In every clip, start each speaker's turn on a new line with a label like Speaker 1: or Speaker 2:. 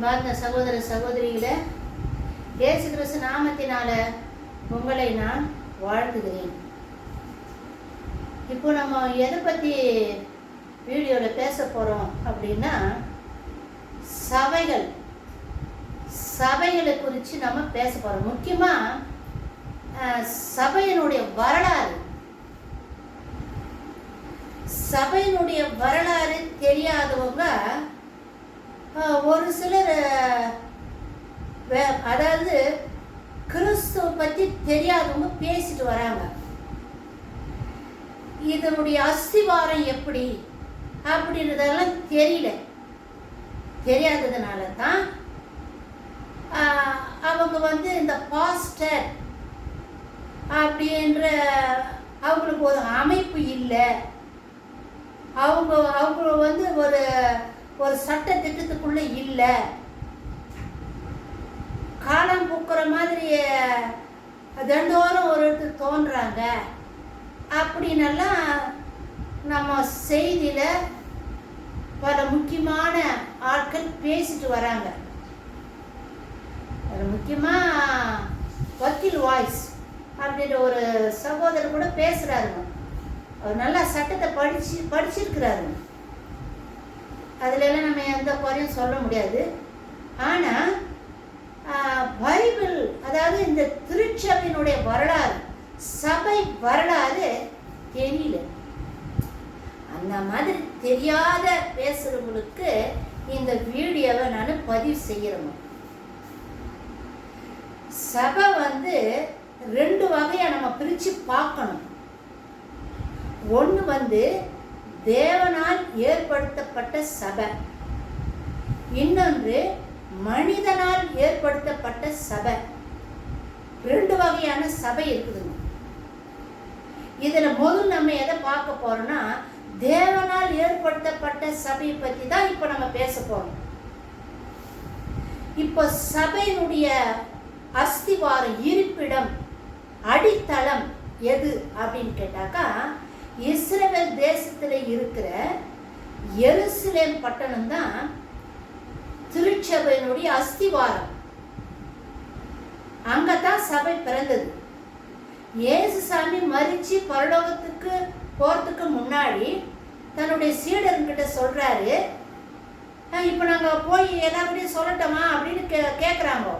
Speaker 1: அன்பார்ந்த சகோதர சகோதரிகளை இயேசு கிறிஸ்து நாமத்தினால உங்களை நான் வாழ்த்துகிறேன். இப்போ நம்ம எதை பற்றி வீடியோவில் பேச போகிறோம் அப்படின்னா சபைகள் சபைகளை குறித்து நம்ம பேச போகிறோம் முக்கியமாக சபையினுடைய வரலாறு. சபையினுடைய வரலாறு தெரியாதவங்க ஒரு சிலர் வே- அதாவது கிறிஸ்துவ பற்றி தெரியாதவங்க பேசிட்டு வராங்க. இதனுடைய அஸ்திவாரம் எப்படி? அப்படின்றதெல்லாம் தெரியல. தெரியாததுனால தான் அவங்க வந்து இந்த பாஸ்டர் அப்படின்ற அவங்களுக்கு ஒரு அமைப்பு இல்லை. அவங்க அவங்க வந்து ஒரு ஒரு சட்ட திட்டத்துக்குள்ள இல்லை. காலம் பூக்கிற மாதிரி தினந்தோறும் ஒரு இடத்துக்கு தோன்றாங்க. அப்படின்னெல்லாம் நம்ம செய்தியில் பல முக்கியமான ஆட்கள் பேசிட்டு வராங்க. முக்கியமாக வக்கீல் வாய்ஸ் அப்படின்ற ஒரு சகோதரர் கூட பேசுகிறாருங்க அவர் நல்லா சட்டத்தை படிச்சு படிச்சிருக்கிறாருங்க. அதிலெல்லாம் நம்ம எந்த குறையும் சொல்ல முடியாது. ஆனால் பைபிள் அதாவது இந்த திருச்சபையினுடைய வரலாறு சபை வரலாறு தெரியல. அந்த மாதிரி தெரியாத பேசுகிறவங்களுக்கு இந்த வீடியோவை நான் பதிவு செய்கிறேன் சபை வந்து ரெண்டு வகையை நம்ம பிரித்து பார்க்கணும். ஒன்று வந்து தேவனால் ஏற்படுத்தப்பட்ட சபை. இன்னொன்று மனிதனால் ஏற்படுத்தப்பட்ட சபை. ரெண்டு வகையான சபை இருக்குதுங்க. இதில் முதல் நம்ம எதை பார்க்க போறோம்னா தேவனால் ஏற்படுத்தப்பட்ட சபையை பற்றி தான் இப்போ நம்ம பேச போறோம். இப்போ சபையினுடைய அஸ்திவாரம் இருப்பிடம் அடித்தளம் எது அப்படின்னு கேட்டாக்கா இஸ்ரேல் தேசத்தில் இருக்கிற எருசலேம் பட்டணம் தான் திருச்சபையினுடைய அஸ்திவாரம். அங்கதான் சபை பிறந்தது. இயேசுசாமி மறிச்சு பரலோகத்துக்கு போறதுக்கு முன்னாடி தன்னுடைய சீடர்கிட்ட சொல்றாரு இப்போ நாங்கள் போய் எல்லாருடையும் சொல்லட்டோமா? அப்படின்னு கே கேட்குறாங்க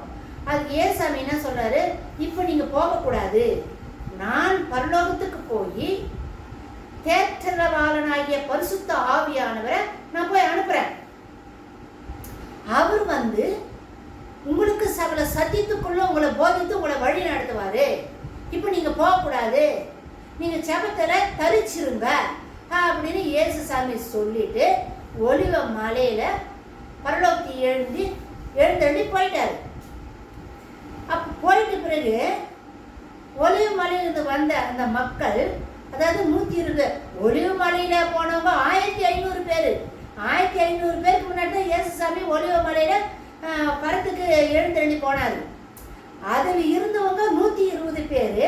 Speaker 1: அதுக்கு ஏசாமி என்ன சொல்றாரு இப்போ நீங்கள் போகக்கூடாது. நான் பரலோகத்துக்கு போய் தேற்றவாளனாகிய பரிசுத்த ஆவியானவரை நான் போய் அனுப்புறேன். அவர் வந்து உங்களுக்கு சகல சத்தியத்துக்குள்ள உங்களை போதித்து உங்களை வழி நடத்துவாரு. இப்போ நீங்க போகக்கூடாது. நீங்க செபத்துல தரிச்சிருங்க அப்படின்னு இயேசுசாமி சொல்லிட்டு ஒலிவ மலையில பரலோக்கி எழுந்தி எழுந்தள்ளி போயிட்டாரு. அப்போ போயிட்ட பிறகு ஒலிவு மலையிலிருந்து வந்த அந்த மக்கள் அதாவது நூற்றி இருபது. ஒளிவு மலையில போனவங்க ஆயிரத்தி ஐநூறு பேர். ஆயிரத்தி ஐநூறு பேருக்கு முன்னாடி தான் இயேசுசாமி ஒளிவு மலையில ஆஹ், பரத்துக்கு எழுந்தள்ளி போனார். அதில் இருந்தவங்க நூற்றி இருபது பேர்.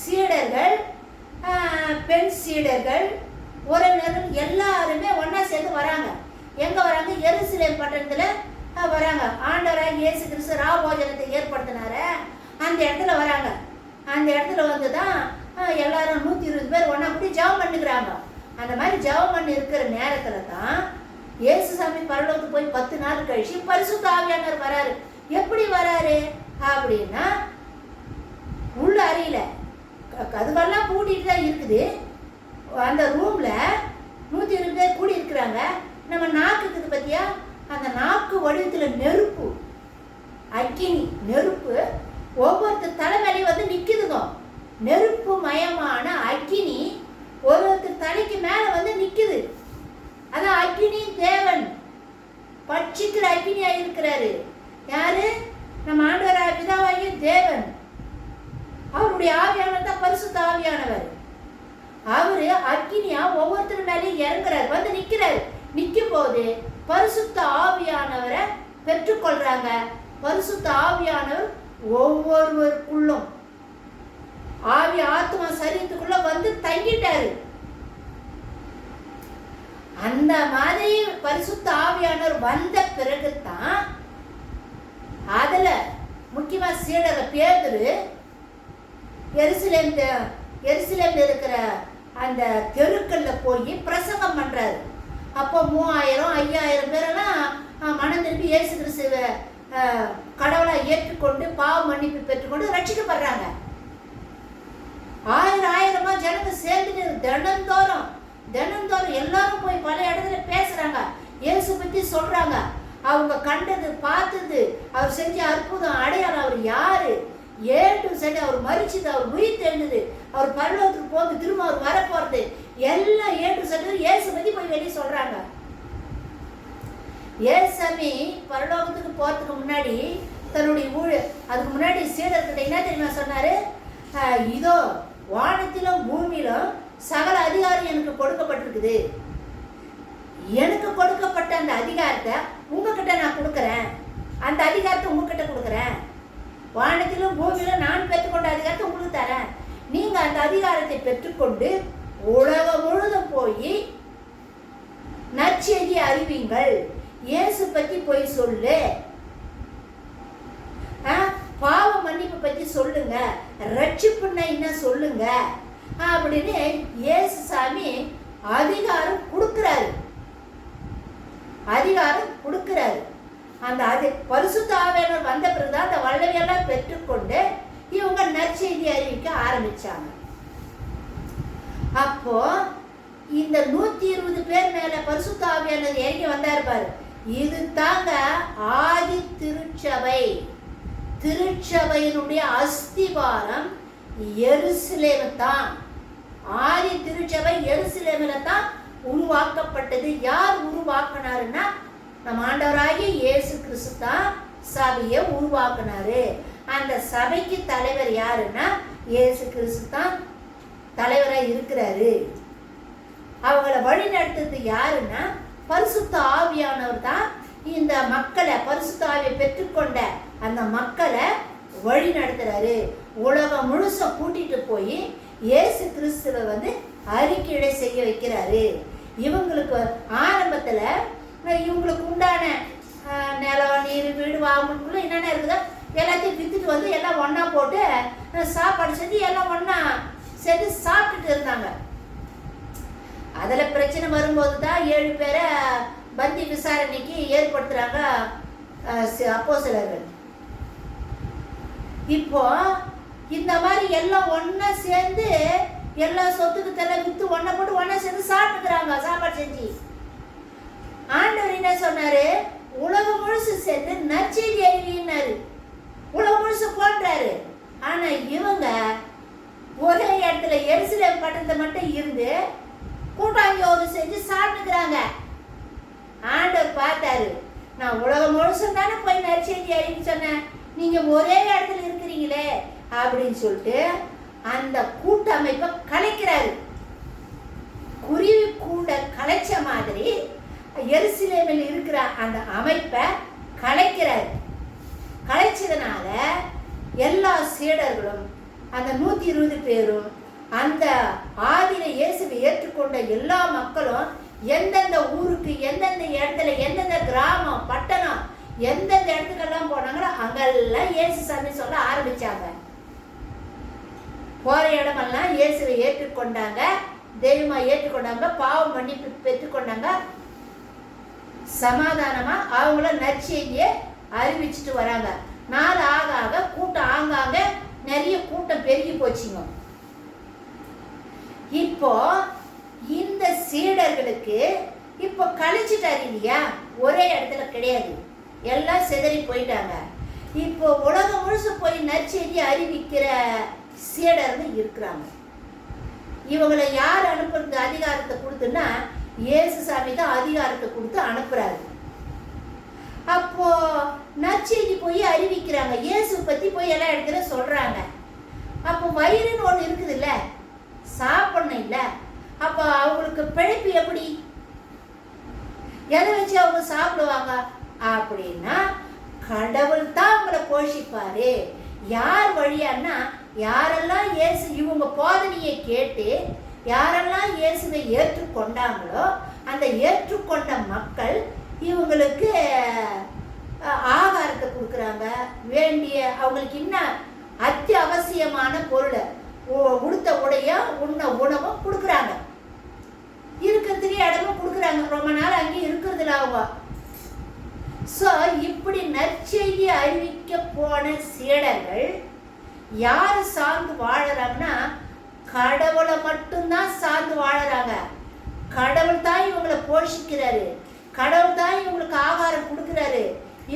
Speaker 1: சீடர்கள் பெண் சீடர்கள் உறவினர்கள் எல்லாருமே ஒன்றா சேர்ந்து வராங்க. எங்கே வராங்க? எருசலேம் பட்டணத்தில் வராங்க. ஆண்டவராக இயேசு கிறிஸ்து ராபோஜனத்தை ஏற்படுத்தினார. அந்த இடத்துல வராங்க. அந்த இடத்துல வந்து தான் எல்லாரும் நூற்றி இருபது பேர் ஒன்றா கூடி ஜெபம் பண்ணுக்கிறாங்க அந்த மாதிரி ஜெபம் பண்ணி இருக்கிற நேரத்தில் தான் இயேசுசாமி பரலோகத்துக்கு போய் பத்து நாள் கழிச்சு பரிசுத்த ஆவியானவர் வராரு. எப்படி வராரு? அப்படின்னா உள்ள அறியில க- கதவெல்லாம் பூட்டிட்டு தான் இருக்குது. அந்த ரூம்ல நூத்தி இருபது பேர் கூடி இருக்கிறாங்க. நம்ம நாக்கு இருக்குது பத்தியா? அந்த நாக்கு வடிவத்துல நெருப்பு அக்கினி நெருப்பு ஒவ்வொருத்தர் தலைமையிலையும் வந்து நிக்குதுங்க. நெருப்பு மயமான அக்கினி ஒரு ஒருத்தர் தலைக்கு மேலே வந்து நிற்குது அதான் அக்கினி தேவன். பட்சிக்கிற அக்கினியாக இருக்கிறாரு. யாரு? நம்ம ஆண்டவராக பிதாவாகிய தேவன். அவருடைய ஆவியானவர் தான் பரிசுத்த ஆவியானவர். அவரு அக்கினியா ஒவ்வொருத்தர் மேலேயும் இறங்குறாரு. வந்து நிற்கிறாரு நிற்கும் போது பரிசுத்த ஆவியானவரை பெற்றுக்கொள்றாங்க. பரிசுத்த ஆவியானவர் ஒவ்வொருவருக்குள்ளும். ஆவி ஆத்மா சரீரத்துக்குள்ள வந்து தங்கிட்டாரு. அந்த மாதிரி பரிசுத்த ஆவியானவர் வந்த பிறகுதான் அதில் முக்கியமாக சீடரை பேதுரு எருசலேம் தே- இருக்கிற அந்த தெருக்கல்ல போய் பிரசங்கம் பண்றாரு. அப்போ மூவாயிரம் ஐயாயிரம் பேரெல்லாம் மனம் திரும்பி இயேசு கிறிஸ்துவ அஹ், ஏற்றுக்கொண்டு பாவ மன்னிப்பு பெற்றுக்கொண்டு ரட்சிக்கப்படுறாங்க. ஆயிரம் ஆயிரமா ஜனங்க சேர்ந்துட்டு தினந்தோறும் தினந்தோறும் எல்லாரும் போய் பல இடத்துல பேசுறாங்க. இயேசு பத்தி சொல்றாங்க. அவங்க கண்டது பார்த்தது அவர் செஞ்ச அற்புதம் அடையாளம் அவர் யாரு? ஏ சரி அவர் மறிச்சது அவர் உயிர் தெரிஞ்சது அவர் பரலோகத்துக்கு போகுது திரும்ப அவர் வரப்போறது எல்லாம் ஏ சரி இயேசு பத்தி போய் வெளியே சொல்றாங்க. ஏசாமி பரலோகத்துக்கு போறதுக்கு முன்னாடி தன்னுடைய ஊழல் அதுக்கு முன்னாடி சீடர்கிட்ட என்ன தெரியுமா சொன்னாரு? இதோ வானத்திலும் பூமியிலும் சகல அதிகாரம் எனக்கு கொடுக்கப்பட்டிருக்குது. எனக்கு கொடுக்கப்பட்ட அந்த அதிகாரத்தை உங்ககிட்ட நான் கொடுக்குறேன். அந்த அதிகாரத்தை உங்ககிட்ட கொடுக்குறேன். வானத்திலும் பூமியிலும் நான் பெற்றுக்கொண்ட அதிகாரத்தை உங்களுக்கு தரேன். நீங்கள் அந்த அதிகாரத்தை பெற்றுக்கொண்டு உலகம் முழுதும் போய் நற்செய்தி அறிவிங்கள். இயேசு பற்றி போய் சொல்லு. பாவ மன்னிப்பு பற்றி சொல்லுங்க. ரட்சிப்புன்னா என்ன சொல்லுங்க? அப்படின்னு இயேசு சாமி அதிகாரம் கொடுக்குறாரு. அதிகாரம் கொடுக்குறாரு. அந்த அது பரிசுத்த வந்த பிறகுதான் அந்த வல்லவியெல்லாம் பெற்றுக்கொண்டு இவங்க நற்செய்தி அறிவிக்க ஆரம்பிச்சாங்க. அப்போ இந்த நூத்தி இருபது பேர் மேல பரிசுத்தாவியானது இறங்கி வந்தாரு பாரு. இது தாங்க ஆதி திருச்சபை. திருச்சபையினுடைய அஸ்திவாரம் எருசலேம் தான் ஆதி திருச்சபை எருசலேமில தான் உருவாக்கப்பட்டது. யார் உருவாக்கினாருன்னா நம்ம ஆண்டவராகிய இயேசு கிறிஸ்து தான் சபையை உருவாக்கினாரு. அந்த சபைக்கு தலைவர் யாருன்னா இயேசு கிறிஸ்து தான் தலைவராக இருக்கிறாரு. அவங்கள வழி நடத்துறது யாருன்னா பரிசுத்த ஆவியானவர் தான் இந்த மக்களை பரிசுத்த ஆவியை பெற்றுக்கொண்ட அந்த மக்களை வழி நடத்துகிறாரு உலகம் முழுச கூட்டிகிட்டு போய் இயேசு கிறிஸ்துவை வந்து அறிக்கையிட செய்ய வைக்கிறாரு. இவங்களுக்கு ஆரம்பத்தில் இவங்களுக்கு உண்டான நிலம் நீர் வீடு வாங்கணுக்குள்ள என்னென்ன இருக்குதோ எல்லாத்தையும் வித்துட்டு வந்து எல்லாம் ஒன்றா போட்டு சாப்பாடு செஞ்சு எல்லாம் ஒன்றா செஞ்சு சாப்பிட்டுட்டு இருந்தாங்க. அதில் பிரச்சனை வரும்போது தான் ஏழு பேரை பந்தி விசாரணைக்கு ஏற்படுத்துறாங்க அப்போ சிலர்கள் இப்போ இந்த மாதிரி எல்லாம் ஒன்றா சேர்ந்து எல்லா சொத்துக்கு தெல விற்று ஒன்றை போட்டு ஒன்றா சேர்ந்து சாப்பிட்டுக்கிறாங்க சாப்பாடு செஞ்சு. ஆண்டவர் என்ன சொன்னாரு? உலகம் முழுசு சேர்ந்து நற்செய்தி அறிவினாரு உலகம் முழுசு போன்றாரு ஆனா இவங்க ஒரே இடத்துல எருசலேம் பட்டத்தை மட்டும் இருந்து கூட்டாஞ்சோறு செஞ்சு சாப்பிட்டுக்கிறாங்க. ஆண்டவர் பார்த்தாரு நான் உலகம் முழுசும் தானே போய் நற்செய்தி அறிவிக்க சொன்னேன். நீங்க ஒரே இடத்துல இல்லை அப்படின்னு சொல்லிட்டு அந்த கூட்டமைப்பை கலைக்கிறாரு. குருவி கூட கலைச்ச மாதிரி எருசலேமில் இருக்கிற அந்த அமைப்பை கலைக்கிறாரு. கலைச்சதுனால எல்லா சீடர்களும் அந்த நூத்தி இருபது பேரும் அந்த ஆதின இயேசுவை ஏற்றுக்கொண்ட எல்லா மக்களும் எந்தெந்த ஊருக்கு எந்தெந்த இடத்துல எந்தெந்த கிராமம் பட்டணம் எந்தெந்த இடத்துக்கெல்லாம் போனாங்களோ அங்கெல்லாம் இயேசு சாமி சொல்ல ஆரம்பித்தாங்க போகிற இடமெல்லாம் இயேசுவை ஏற்றுக்கொண்டாங்க. தெய்வமாக ஏற்றுக்கொண்டாங்க. பாவம் மன்னிப்பு பெற்றுக்கொண்டாங்க. சமாதானமாக அவங்கள நற்செய்தியை அறிவிச்சிட்டு வராங்க. நாள் ஆக ஆக கூட்டம் ஆங்காங்க நிறைய கூட்டம் பெருகி போச்சுங்க. இப்போ இந்த சீடர்களுக்கு இப்போ கழிச்சிட்டாரு இல்லையா? ஒரே இடத்துல கிடையாது. எல்லாம் சிதறி போயிட்டாங்க. இப்போ உலகம் முழுசு போய் நற்செய்தி அறிவிக்கிற சீடர்னு இருக்கிறாங்க. இவங்களை யார் அனுப்புறது அதிகாரத்தை கொடுத்துன்னா இயேசு சாமி தான் அதிகாரத்தை கொடுத்து அனுப்புறாரு. அப்போ நற்செய்தி போய் அறிவிக்கிறாங்க. இயேசு பத்தி போய் எல்லா இடத்துல சொல்றாங்க. அப்போ வயிறுன்னு ஒண்ணு இருக்குதுல்ல? சாப்பிடணும் இல்ல? அப்போ அவங்களுக்கு பிழைப்பு எப்படி? எதை வச்சு அவங்க சாப்பிடுவாங்க? அப்படின்னா கடவுள் தான் உங்களை போஷிப்பாரு. யார் வழியான்னா யாரெல்லாம் இயேசு இவங்க போதனையை கேட்டு யாரெல்லாம் இயேசுவை ஏற்றுக்கொண்டாங்களோ அந்த ஏற்றுக்கொண்ட மக்கள் இவங்களுக்கு ஆகாரத்தை கொடுக்குறாங்க. வேண்டிய அவங்களுக்கு இன்னும் அத்தியாவசியமான பொருளை உடுத்த உடைய உண்ண உணவும் கொடுக்குறாங்க இருக்கிறதுக்கு இடமும் கொடுக்குறாங்க ரொம்ப நாள் அங்கேயும் இருக்கிறதுல அவங்க ஸோ இப்படி நற்செய்தி அறிவிக்க போன சீடர்கள் யார் சார்ந்து வாழறாங்கன்னா கடவுளை மட்டும்தான் சார்ந்து வாழறாங்க. கடவுள் தான் இவங்களை போஷிக்கிறாரு. கடவுள் தான் இவங்களுக்கு ஆகாரம் கொடுக்குறாரு.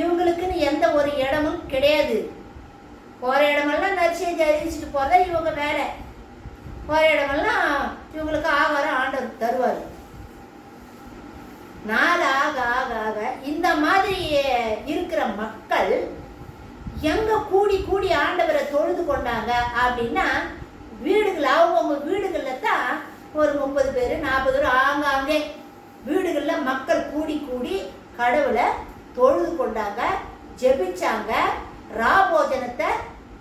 Speaker 1: இவங்களுக்குன்னு எந்த ஒரு இடமும் கிடையாது. போகிற இடமெல்லாம் நற்செய்தி அறிவிச்சிட்டு போகிறதா இவங்க வேலை. போகிற இடமெல்லாம் இவங்களுக்கு ஆகாரம் ஆண்டவர் தருவார். நாள் ஆக ஆக ஆக இந்த மாதிரி இருக்கிற மக்கள் எங்க கூடி கூடி ஆண்டவரை தொழுது கொண்டாங்க அப்படின்னா வீடுகள் அவங்கவுங்க வீடுகளில் தான் ஒரு முப்பது பேர் நாற்பது பேர் ஆங்காங்கே வீடுகளில் மக்கள் கூடி கூடி கடவுளை தொழுது கொண்டாங்க ஜெபிச்சாங்க ராபோஜனத்தை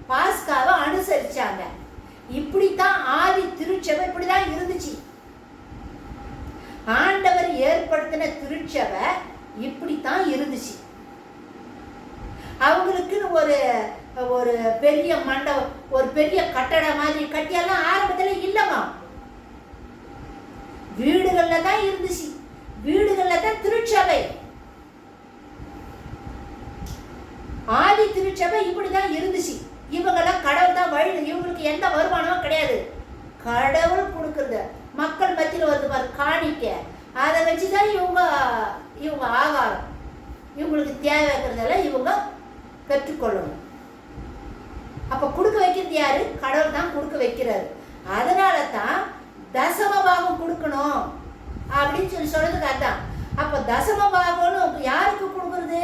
Speaker 1: பாஸ்காவை அனுசரிச்சாங்க. இப்படித்தான் ஆதி திருச்சபை இப்படிதான் இருந்துச்சு. ஆண்டவர் ஏற்படுத்தின திருச்சபை இப்படித்தான் இருந்துச்சு. அவங்களுக்குன்னு ஒரு ஒரு பெரிய மண்டபம் ஒரு பெரிய கட்டடம் மாதிரி கட்டியெல்லாம் ஆரம்பத்தில் இல்லைம்மா. வீடுகளில் தான் இருந்துச்சு. வீடுகளில் தான் திருச்சபை. ஆதி திருச்சபை இப்படிதான் இருந்துச்சு. இவங்கெல்லாம் கடவுள் தான் வழி இவங்களுக்கு எந்த வருமானமும் கிடையாது. கடவுள் கொடுக்குறது மக்கள் மத்தியில் வந்து பாரு காணிக்க. அதை வச்சு தான் இவங்க இவங்க ஆகாரம். இவங்களுக்கு தேவைக்கிறதெல்லாம் இவங்க பெற்றுக்கொள்ளணும் அப்போ கொடுக்க வைக்கிறது யாரு? கடவுள் தான் கொடுக்க வைக்கிறாரு. அதனால தான் தசம பாகம் கொடுக்கணும். அப்படின்னு சொல்லி சொன்னதுக்கு அதான் அப்போ தசம பாகம்னு யாருக்கு கொடுக்குறது?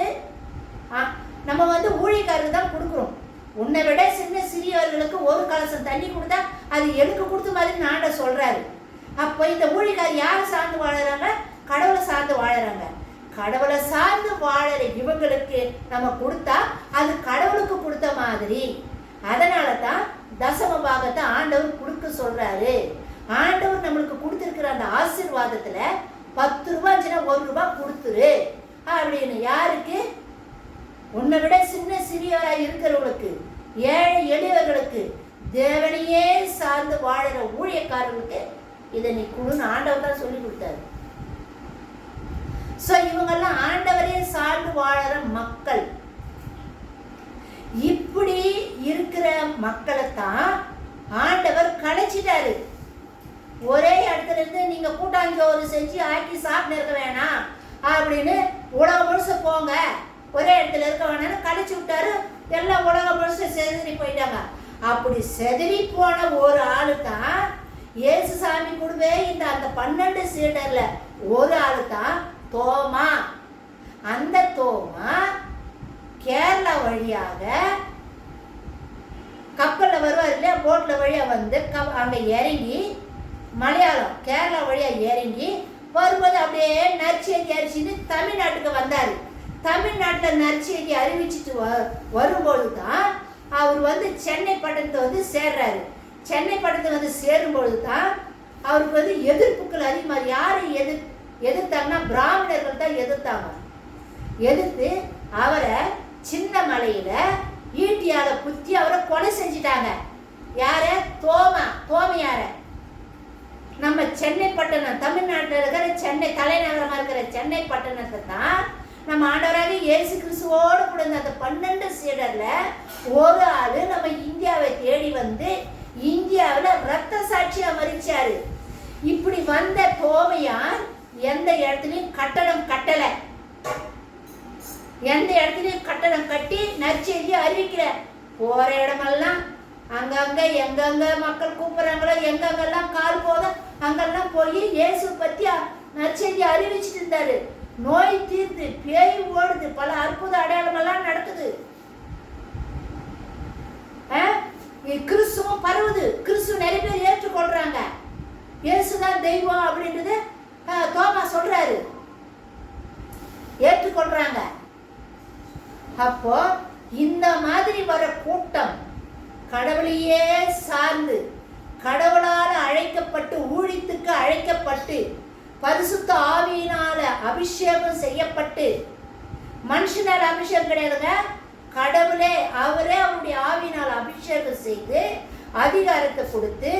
Speaker 1: ஆ, நம்ம வந்து ஊழியக்காரருக்கு தான் கொடுக்குறோம். உன்னை விட சின்ன சிறியவர்களுக்கு ஒரு கலசம் தண்ணி கொடுத்தா அது எனக்கு கொடுத்த மாதிரி நாண்ட சொல்கிறாரு அப்போ இந்த ஊழியக்காரர் யாரை சார்ந்து வாழறாங்க? கடவுளை சார்ந்து வாழறாங்க. கடவுளை சார்ந்து வாழற இவங்களுக்கு நம்ம கொடுத்தா அது கடவுளுக்கு கொடுத்த மாதிரி. அதனால தான் தசம பாகத்தை ஆண்டவர் கொடுக்க சொல்றாரு. ஆண்டவர் நம்மளுக்கு கொடுத்துருக்கிற அந்த ஆசீர்வாதத்துல பத்து ரூபாய் ஒரு ரூபாய் கொடுத்துரு. அப்படின்னு யாருக்கு? உன்னை விட சின்ன சிறியவராய் இருக்கிறவங்களுக்கு ஏழை எளியவர்களுக்கு தேவனையே சார்ந்து வாழற ஊழியக்காரர்களுக்கு இதை நீ கொடுன்னு ஆண்டவர் தான் சொல்லி கொடுத்தாரு. ஸோ இவங்கெல்லாம் ஆண்டவரே சார்ந்து வாழற மக்கள். இப்படி இருக்கிற மக்களை தான் ஆண்டவர் கலைச்சிட்டாரு. ஒரே இடத்துல இருந்து நீங்க கூட்டாஞ்சோறு செஞ்சு ஆக்கி சாப்பிட்டு இருக்க வேணாம் அப்படின்னு உலகம் முழுச போங்க. ஒரே இடத்துல இருக்க வேணாம்னு கழிச்சு விட்டாரு. எல்லாம் உலகம் முழுசு செதறி போயிட்டாங்க. அப்படி செதறி போன ஒரு ஆளு தான் இயேசு சாமி கூடவே இந்த அந்த பன்னெண்டு சீடர்ல ஒரு ஆளு தான் தோமா. அந்த தோமா கேரளா வழியாக கப்பலில் வருவார் இல்லையா? போட்டில் வழியாக வந்து கப் அங்கே இறங்கி மலையாளம் கேரளா வழியாக இறங்கி வரும்போது அப்படியே நற்செய்தி அரிசின்னு தமிழ்நாட்டுக்கு வந்தார். தமிழ்நாட்டில் நற்செய்தி அறிவிச்சிட்டு வ வரும்போது தான் அவர் வந்து சென்னை பட்டணத்தை வந்து சேர்றாரு. சென்னை படத்தை வந்து சேரும்பொழுது தான் அவருக்கு வந்து எதிர்ப்புகள் அதிகமாக யார் எதிர் எதிர்த்தாங்கன்னா பிராமணர்கள் தான் எதிர்த்தாங்க. எதிர்த்து அவரை சின்ன மலையில் ஈட்டியால குத்தி அவரை கொலை செஞ்சிட்டாங்க. யார? தோமா தோமையார. நம்ம சென்னை பட்டணம் தமிழ்நாட்டில் இருக்கிற சென்னை தலைநகரமாக இருக்கிற சென்னை பட்டணத்தை தான் நம்ம ஆண்டவராக இயேசு கிறிஸ்துவோடு கூட இருந்த அந்த பன்னெண்டு சீடரில் ஒரு ஆள் நம்ம இந்தியாவை தேடி வந்து இந்தியாவில் ரத்த சாட்சியாக மறிச்சாரு இப்படி வந்த கோவையார் எந்த இடத்துலையும் கட்டணம் கட்டலை. எந்த இடத்துலையும் கட்டணம் கட்டி நற்செய்தியை அறிவிக்கிற போகிற இடமெல்லாம் அங்கங்கே எங்கெங்க மக்கள் கூப்பிட்றாங்களோ எங்கெங்கெல்லாம் கால் போதும் அங்கெல்லாம் போய் இயேசு பற்றி நற்செய்தி அறிவிச்சிட்டு இருந்தாரு. நோய் தீர்ந்து பேய் ஓடுது. பல அற்புத அடையாளமெல்லாம் நடக்குது. ஆ? கிறிஸ்துவும் பரவுது. கிறிஸ்துவ நிறைய பேர் ஏற்றுக்கொள்றாங்க. இயேசுதான் தெய்வம் அப்படின்றது தோமா சொல்றாரு. ஏற்றுக்கொள்றாங்க. அப்போ இந்த மாதிரி வர கூட்டம் கடவுளையே சார்ந்து கடவுளால் அழைக்கப்பட்டு ஊழித்துக்கு அழைக்கப்பட்டு பரிசுத்த ஆவியினால அபிஷேகம் செய்யப்பட்டு மனுஷனால் அபிஷேகம் கிடையாதுங்க. கடவுளே அவரே அபிஷேகம் செய்து அதிகாரத்தை கொடுத்து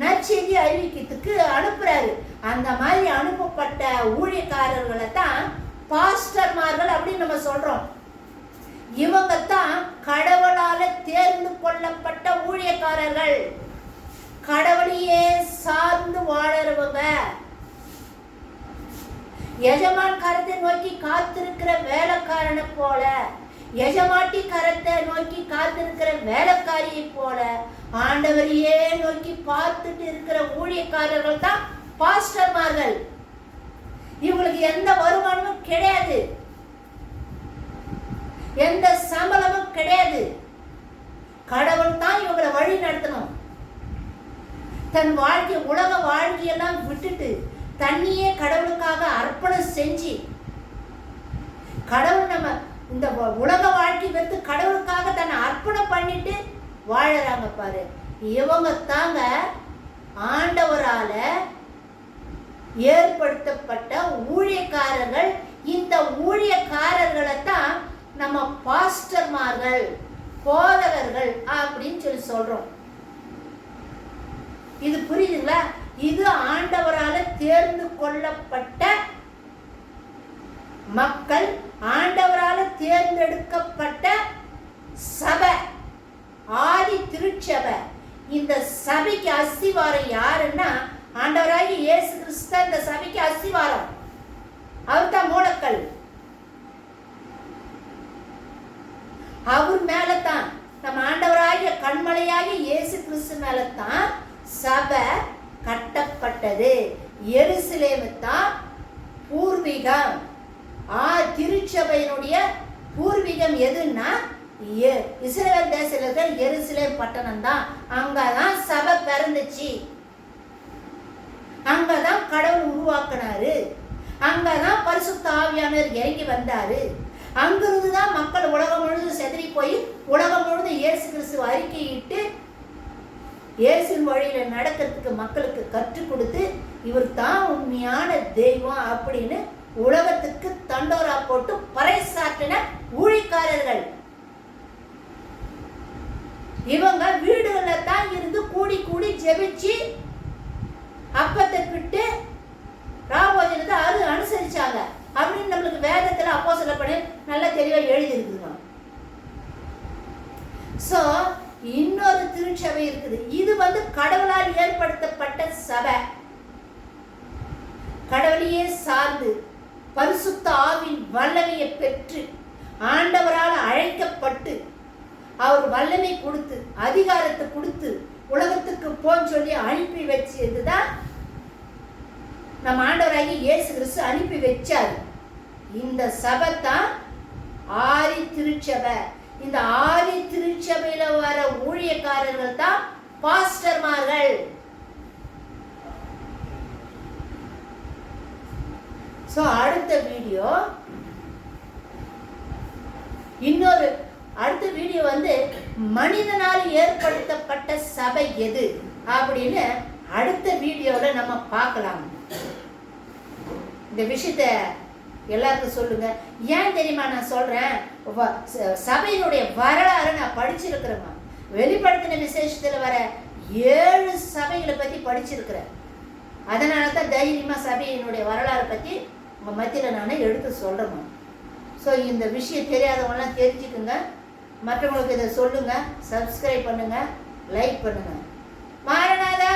Speaker 1: நற்செய்தி அறிவிக்கிறதுக்கு அனுப்புறாரு. அந்த மாதிரி அனுப்பப்பட்ட ஊழியக்காரர்களை தான் பாஸ்டர்மார்கள் அப்படின்னு நம்ம சொல்றோம். இவங்க தான் கடவுளால தேர்ந்து கொள்ளப்பட்ட ஊழியக்காரர்கள். கடவுளையே சார்ந்து வாழறவங்க. எஜமான் கருத்தை நோக்கி காத்திருக்கிற வேலைக்காரனை போல. எஜமாட்டி கரத்தை நோக்கி காத்திருக்கிற வேலைக்காரியை போல ஆண்டவரையே நோக்கி பார்த்துட்டு இருக்கிற ஊழியக்காரர்கள் தான் பாஸ்டர்மார்கள். இவங்களுக்கு எந்த வருமானமும் கிடையாது. எந்த சம்பளமும் கிடையாது. கடவுள் தான் இவங்களை வழி நடத்தணும். தன் வாழ்க்கை உலக வாழ்க்கையெல்லாம் விட்டுட்டு தண்ணியே கடவுளுக்காக அர்ப்பணம் செஞ்சு கடவுள் நம்ம இந்த உலக வாழ்க்கை வந்து கடவுளுக்காக தன்னை அர்ப்பணம் பண்ணிட்டு வாழறாங்க பாரு. இவங்க தாங்க ஆண்டவரால ஏற்படுத்தப்பட்ட ஊழியக்காரர்கள். இந்த ஊழியக்காரர்களை தான் நம்ம பாஸ்டர்மார்கள் போதகர்கள் அப்படின்னு சொல்லி சொல்றோம். இது புரியுதுங்களா? இது ஆண்டவரால தேர்ந்து கொள்ளப்பட்ட மக்கள் ஆண்டவரால் தேர்ந்தெடுக்கப்பட்ட சபை. ஆதி திருச்சபை. இந்த சபைக்கு அஸ்திவாரம் யாருன்னா ஆண்டவராகி இயேசு கிறிஸ்த இந்த சபைக்கு அஸ்திவாரம். அவர் தான் மூலக்கல். அவர் மேலே தான் நம்ம ஆண்டவராகிய கண்மலையாகிய இயேசு கிறிஸ்து மேலே தான் சபை கட்டப்பட்டது. எருசலேமு தான் பூர்வீகம். ஆ திருச்சபையினுடைய பூர்வீகம் எதுன்னா இஸ்ரேல் தேசத்தில் தேசத்துல இருக்கிற எருசலேம் பட்டணம் தான் அங்கதான் சபை பிறந்துச்சு. அங்கதான் கடவுள் உருவாக்கினாரு. அங்கதான் பரிசுத்த ஆவியானவர் இறங்கி வந்தாரு. அங்கிருந்து தான் மக்கள் உலகம் முழுதும் செதறி போய் உலகம் முழுதும் இயேசு கிறிஸ்துவ அறிக்கையிட்டு இயேசின் வழியில் நடக்கிறதுக்கு மக்களுக்கு கற்றுக் கொடுத்து இவர் தான் உண்மையான தெய்வம் அப்படின்னு உலகத்துக்கு தண்டோரா போட்டு பறைசாற்றின ஊழிக்காரர்கள். இவங்க வீடுகள்ல தான் இருந்து கூடி கூடி ஜெபிச்சு அப்பத்தை பிட்டு ராபோஜனத்தை அது அனுசரிச்சாங்க. அப்படின்னு நம்மளுக்கு வேதத்துல அப்போ பண்ணி நல்லா தெளிவா எழுதியிருக்குங்க ஸோ இன்னொரு திருச்சபை இருக்குது. இது வந்து கடவுளால் ஏற்படுத்தப்பட்ட சபை. கடவுளையே சார்ந்து பரிசுத்த ஆவின் வல்லமையை பெற்று ஆண்டவரால் அழைக்கப்பட்டு அவர் வல்லமை கொடுத்து அதிகாரத்தை கொடுத்து உலகத்துக்கு போன்னு சொல்லி அனுப்பி வச்சதுதான் நம்ம ஆண்டவராகி இயேசு கிறிஸ்து அனுப்பி வச்சார். இந்த சபை தான் ஆரி திருச்சபை. இந்த ஆரி திருச்சபையில் வர ஊழியக்காரர்கள் தான் பாஸ்டர்மார்கள். ஸோ அடுத்த வீடியோ இன்னொரு அடுத்த வீடியோ வந்து மனிதனால் ஏற்படுத்தப்பட்ட சபை எது? அப்படின்னு அடுத்த வீடியோவில் நம்ம பார்க்கலாம். இந்த விஷயத்த எல்லாருக்கும் சொல்லுங்க. ஏன் தெரியுமா நான் சொல்றேன்? வ- ச- சபையினுடைய வரலாறு நான் படிச்சிருக்கிறேம்மா. வெளிப்படுத்தின விசேஷத்தில் வர ஏழு சபைகளை பற்றி படிச்சிருக்கிறேன். அதனால தான் தைரியமாக சபையினுடைய வரலாறு பற்றி உங்கள் மத்தியில் நான் எடுத்து சொல்கிறேன் ஸோ இந்த விஷயம் தெரியாதவங்களாம் தெரிஞ்சுக்குங்க. மற்றவங்களுக்கு இதை சொல்லுங்கள் சப்ஸ்கிரைப் பண்ணுங்கள் லைக் பண்ணுங்கள் மாறனாதா